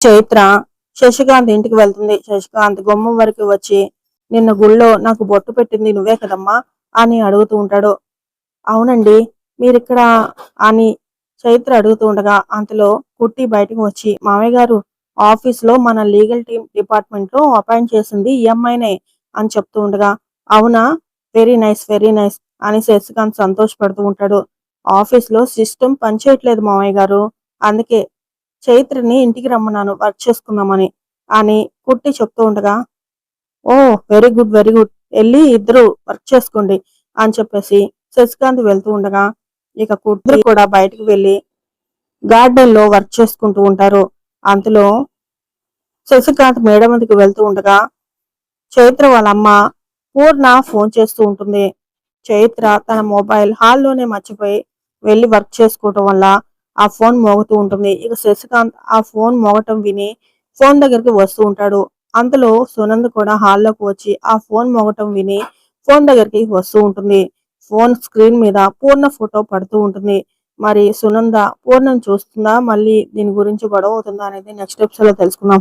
చైత్ర శశికాంత్ ఇంటికి వెళ్తుంది. శశికాంత్ గుమ్మం వరకు వచ్చి నిన్న గుళ్ళో నాకు బొట్టు పెట్టింది నువ్వే కదమ్మా అని అడుగుతూ ఉంటాడు. అవునండి మీరిక్కడ అని చైత్ర అడుగుతూ ఉండగా అంతలో కుట్టి బయటకు వచ్చి మామయ్య గారు ఆఫీస్లో మన లీగల్ టీమ్ డిపార్ట్మెంట్లో అపాయింట్ చేసింది ఈ అమ్మాయినే అని చెప్తూ ఉండగా అవునా? వెరీ నైస్ వెరీ నైస్ అని శశికాంత్ సంతోషపడుతూ ఉంటాడు. ఆఫీస్లో సిస్టమ్ పనిచేయట్లేదు మామయ్య గారు అందుకే చైత్రని ఇంటికి రమ్మన్నాను వర్క్ చేసుకుందామని. అని కుట్టి చెప్తూ ఉండగా oh very good very good. వెళ్ళి ఇద్దరు వర్క్ చేసుకోండి అని చెప్పేసి శశికాంత్ వెళ్తూ ఉండగా ఇక కుట్టి కూడా బయటకు వెళ్ళి గార్డెన్లో వర్క్ చేసుకుంటూ ఉంటారు. అందులో శశికాంత్ మేడ మీదకి వెళ్తూ ఉండగా చైత్ర వాళ్ళ అమ్మ పూర్ణ ఫోన్ చేస్తూ ఉంటుంది. చైత్ర తన మొబైల్ హాల్లోనే మర్చిపోయి వెళ్ళి వర్క్ చేసుకోవటం వల్ల ఆ ఫోన్ మోగుతూ ఉంటుంది. ఇక శశికాంత్ ఆ ఫోన్ మోగటం విని ఫోన్ దగ్గరికి వస్తూ ఉంటాడు. అంతలో సునంద్ కూడా హాల్లోకి వచ్చి ఆ ఫోన్ మోగటం విని ఫోన్ దగ్గరికి వస్తూ ఉంటుంది. ఫోన్ స్క్రీన్ మీద పూర్ణ ఫోటో పడుతూ ఉంటుంది. మరి సునంద పూర్ణం చూస్తుందా? మళ్ళీ దీని గురించి గొడవ అవుతుందా అనేది నెక్స్ట్ ఎపిసోడ్లో తెలుసుకుందాం.